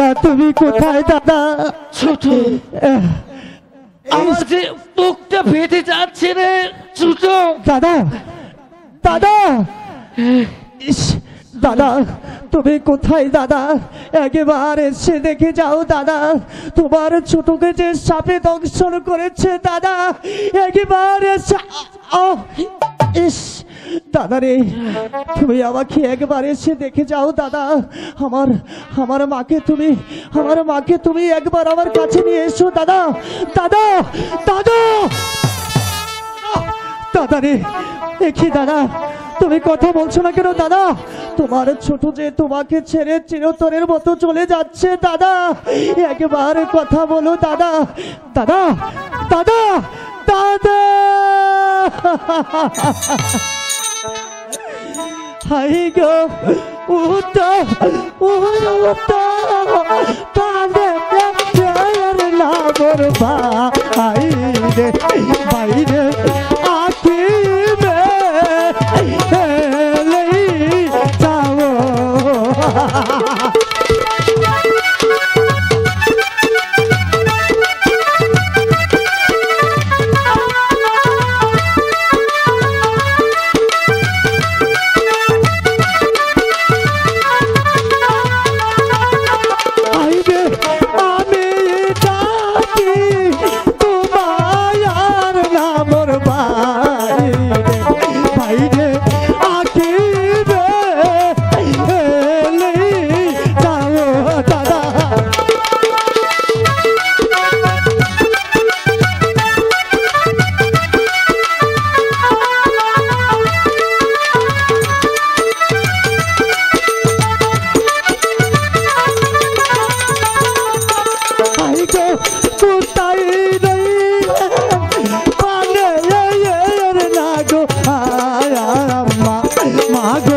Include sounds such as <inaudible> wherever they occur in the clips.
দাদা তুমি কোথায় দাদা? ছোট। আমার যে বুকটা ফেটে যাচ্ছে রে ছোট। দাদা দাদা। ইস, দাদা তুমি কোথায় দাদা? একবার এসে দেখে যাও দাদা। তোমার ছোটকে যে সাপে দংশন করেছে দাদা। একবার এসে ইস। দাদা রে, তুমি আমাকে একবার এসে দেখে যাও দাদা। আমার আমার মাকে তুমি, আমার মাকে তুমি একবার আমার কাছে নিয়ে এসো দাদা। দাদা দাদা! দাদা রে, দেখি দাদা, তুমি কথা বলছো না কেন দাদা? তোমার ছোট যে তোমাকে ছেড়ে চিরতরের মতো চলে যাচ্ছে দাদা। একবার কথা বলো দাদা। দাদা দাদা দাদা! হাই গো। উতা উতা কাঁদে প্রেমের লাগর ভাই ಆಗೋ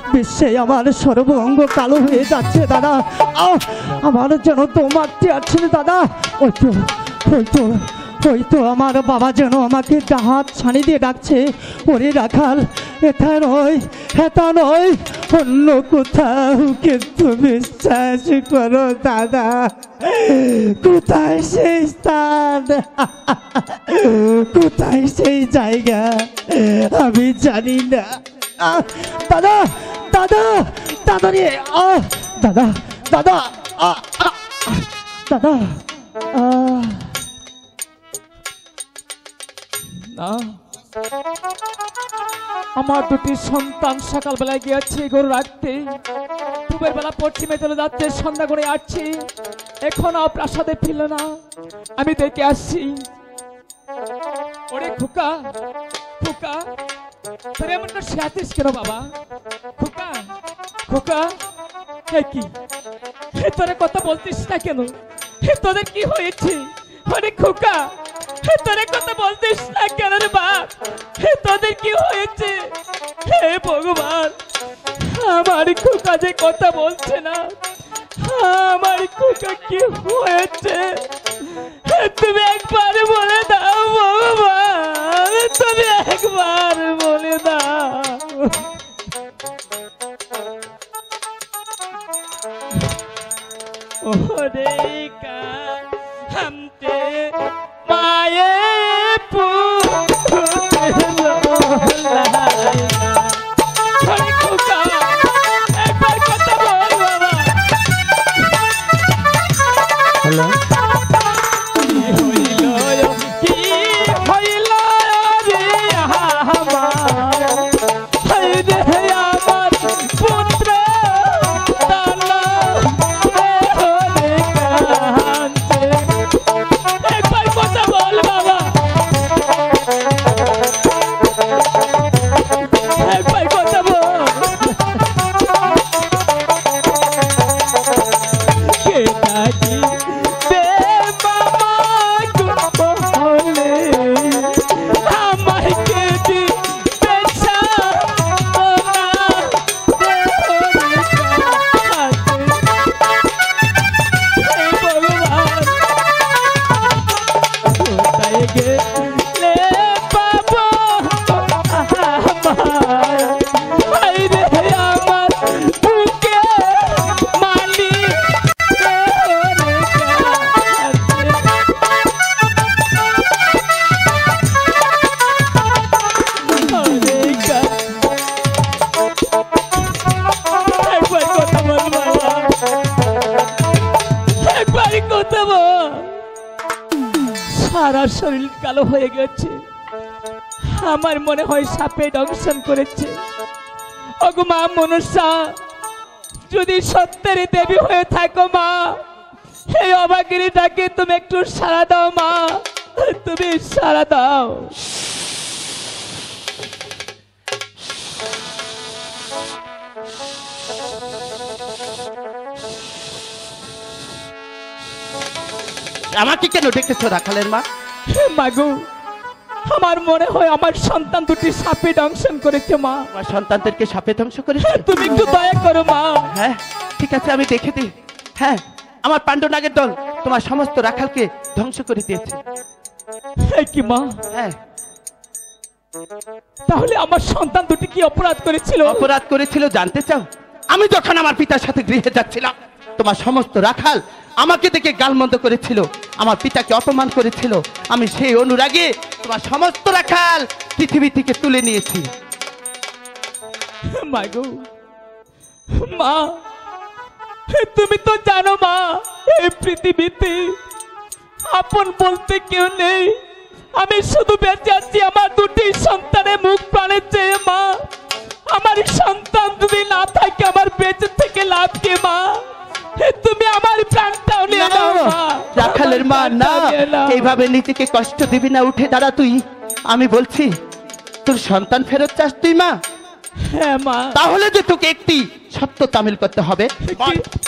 বিশ্বে আমার সর্ব অঙ্গ কালো হয়ে যাচ্ছে, দাদা। আমার যেন তোমার আছে দাদা। ওই তো ওই তো ওই তো আমার বাবা যেন আমাকে হাত ছানি দিয়ে ডাকছে। ওরে রাখাল, এটা নয় এটা নয়, অন্য কোথাও কিন্তু বিশ্বাস করো, দাদা। কোথায় সেই স্থান? কোথায় সেই জায়গা? আমি জানি না। দাদা দাদা দাদা রে আহ, দাদা দাদা দাদা আমার দুটি সন্তান সকালবেলায় গিয়েছে গরু রাখতে। পূবের বেলা পশ্চিমে চলে যাচ্ছে সন্ধ্যা করে আসছি। এখনও প্রাসাদে ফিরল না। আমি দেখে আসছি। ওরে খোকা খোকা। তোর এমনটা শিয়াতিস কেন বাবা খোকা খোকা হে কি হে তোরে কথা বলতিস না কেন হে তোদের কি হয়েছে আরে খোকা হে তোরে কথা বলতিস না কেন রে বাপ হে তোদের কি হয়েছে হে ভগবান আমার খোকা যে কথা বলছে না আমার খোকা কি হয়েছে তুমি একবার বলে দাও ভগবান তুমি একবার বলে দাও ওরে কালো হয়ে গেছে। আমার মনে হয় সাপে দংশন করেছে। ওগো মা মনুষ্যা, যদি সত্যের দেবী হয়ে থাকো মা এই অবাগিরিটাকে তুমি একটু সারা দাও মা। তুমি সারা দাও। আমাকে কেন ডেকেছো রাখালের মা? মাগো আমার মনে হয় আমার সন্তান দুটি সাপে দংশন করেছে মা। আমার সন্তানদেরকে সাপে ধ্বংস করেছে? তুমি একটু দয়া করো মা। হ্যাঁ ঠিক আছে আমি দেখে দিই। হ্যাঁ আমার পাণ্ডনাগের দল তোমার সমস্ত রাখালকে ধ্বংস করে দিয়েছে। হে কি মা? হ্যাঁ। তাহলে আমার সন্তান দুটি কি অপরাধ করেছিল? অপরাধ করেছিল জানতে চাও? আমি যখন আমার পিতার সাথে গৃহে যাচ্ছিলাম তোমার সমস্ত রাখাল আমাকে দেখে গালমন্দ করেছিল। আমার পিতাকে অপমান করেছিল। আমি সেই অনুরাগে তোমার সমস্ত রাখাল পৃথিবী থেকে তুলে নিয়েছি। মা, তুমি তো জানো মা, এই পৃথিবীতে আপন বলতে কেউ নেই। আমি শুধু বেঁচে আছি আমার দুটি সন্তানের মুখ প্রাণের চেয়ে, মা। আমার সন্তান যদি না থাকে, আমার বেঁচে থেকে লাভ কি, মা? তুমি আমার প্রাণটাও নিয়ে নাও মা। রাখালের মা না। এইভাবে নিজেকে কষ্ট দিবি না উঠে দাঁড়া তুই। আমি বলছি তোর সন্তান ফেরত চাস তুই মা? হ্যাঁ মা। তাহলে যে তোকে একটি সত্য তামিল করতে হবে।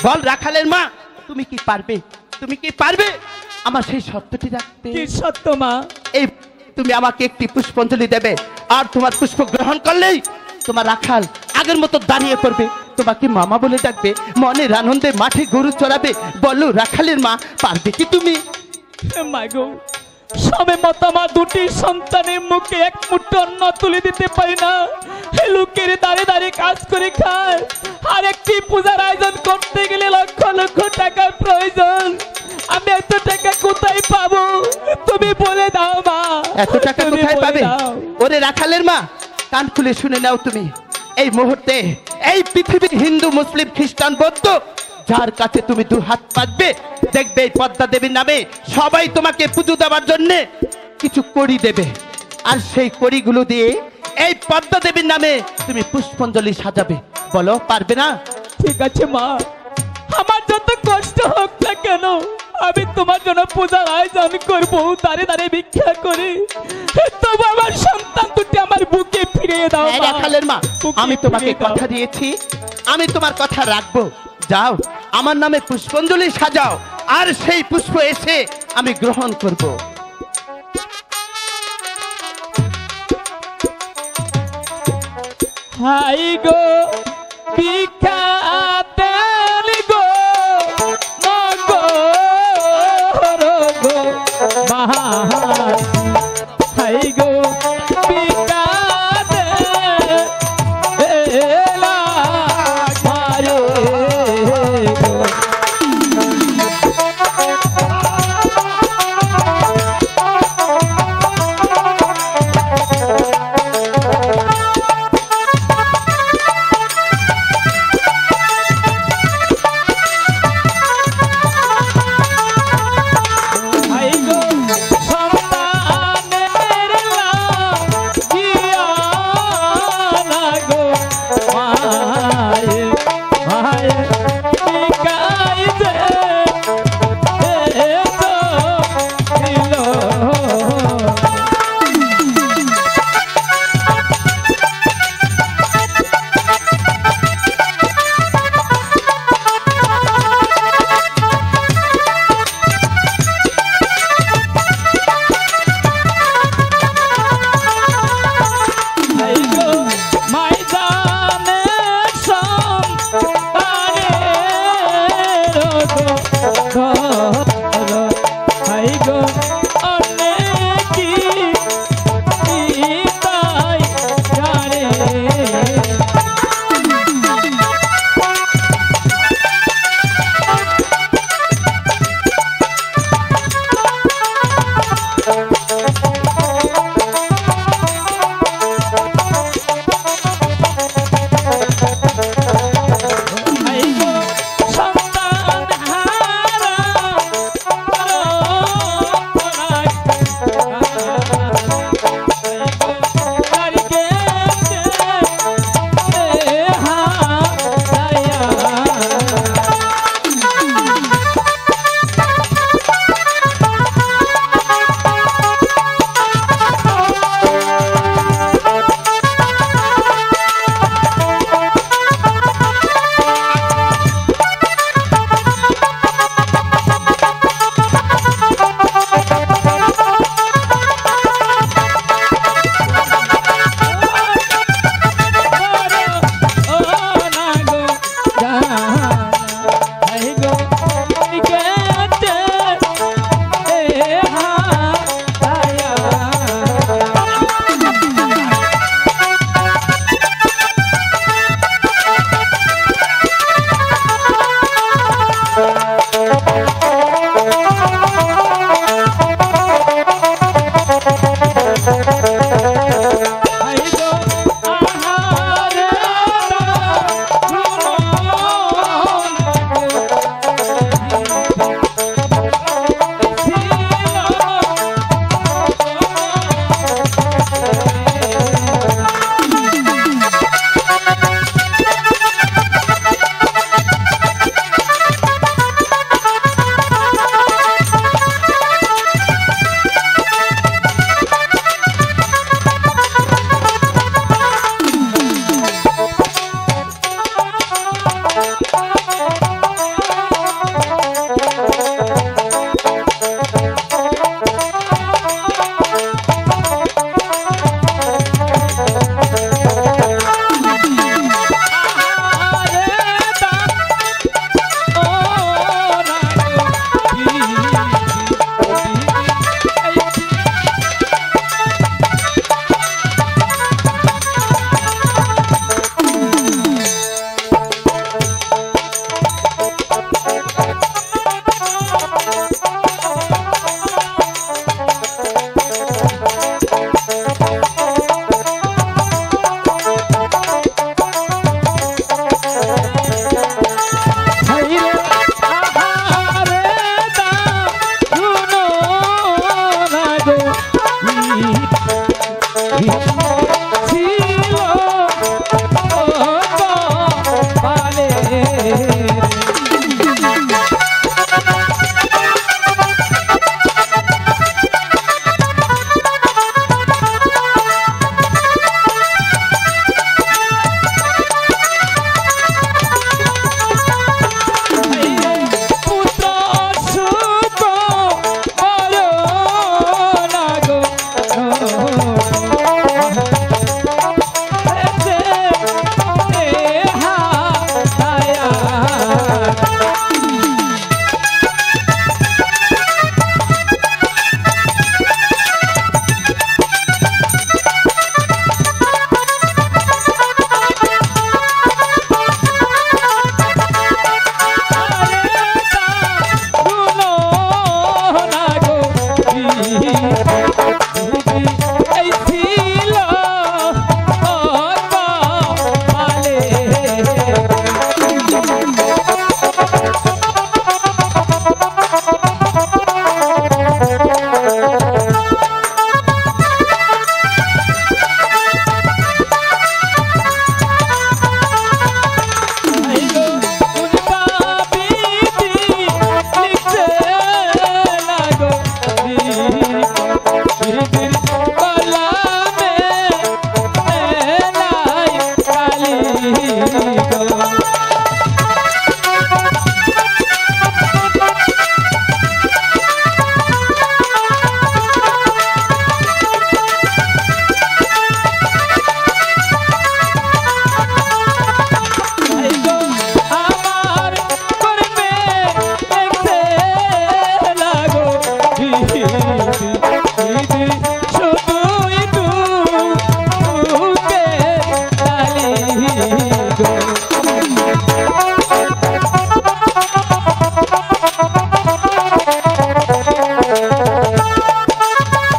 বল, রাখালের মা তুমি কি পারবে? তুমি কি পারবে? আমার সেই সত্যটি রাখতে। কি সত্য মা? এই তুমি আমাকে একটি পুষ্পাঞ্জলি দেবে। আর তোমার পুষ্প গ্রহণ করলেই তোমার রাখাল আগের মতো দাঁড়িয়ে পড়বে। তোমাকে মামা বলে ডাকবে মনের আনন্দে মাঠে গরু চড়াবে। বলো রাখালের মা পারবে কি তুমি? মাগো সবে মতো আমার দুটি সন্তানের মুখে এক মুঠো অন্ন তুলে দিতে পারি না। লোকের দাঁড়িয়ে দাঁড়িয়ে কাজ করে খায়। আর একটি পূজার আয়োজন করতে গেলে লক্ষ লক্ষ টাকার প্রয়োজন। আমি এত টাকা কোথায় পাবো? তুমি বলে দাও মা। এত টাকা কোথায় পাবে? ওরে রাখালের মা কান খুলে শুনে নাও তুমি। এই মুহূর্তে এই পৃথিবীর হিন্দু, মুসলিম, খ্রিস্টান, বৌদ্ধ, যার কাছে তুমি দু হাত পাতবে দেখবে এই পদ্মা দেবীর নামে সবাই তোমাকে পুজো দেওয়ার জন্য কিছু করি দেবে। আর সেই কড়িগুলো দিয়ে এই পদ্মা দেবীর নামে তুমি পুষ্পাঞ্জলি সাজাবে। বলো, পারবে না? ঠিক আছে, মা। আমার যত কষ্ট হোক না কেন, আমি তোমার জন্য পূজার আয়োজন করব, দাঁড়িয়ে দাঁড়িয়ে ভিক্ষা করে। রাখালের মা আমি তোমাকে কথা দিয়েছি আমি তোমার কথা রাখব। যাও আমার নামে পুষ্পঞ্জলি সাজাও আর সেই পুষ্প এসে আমি গ্রহণ করব। হাই গো ভিক্ষা 嗯 <laughs>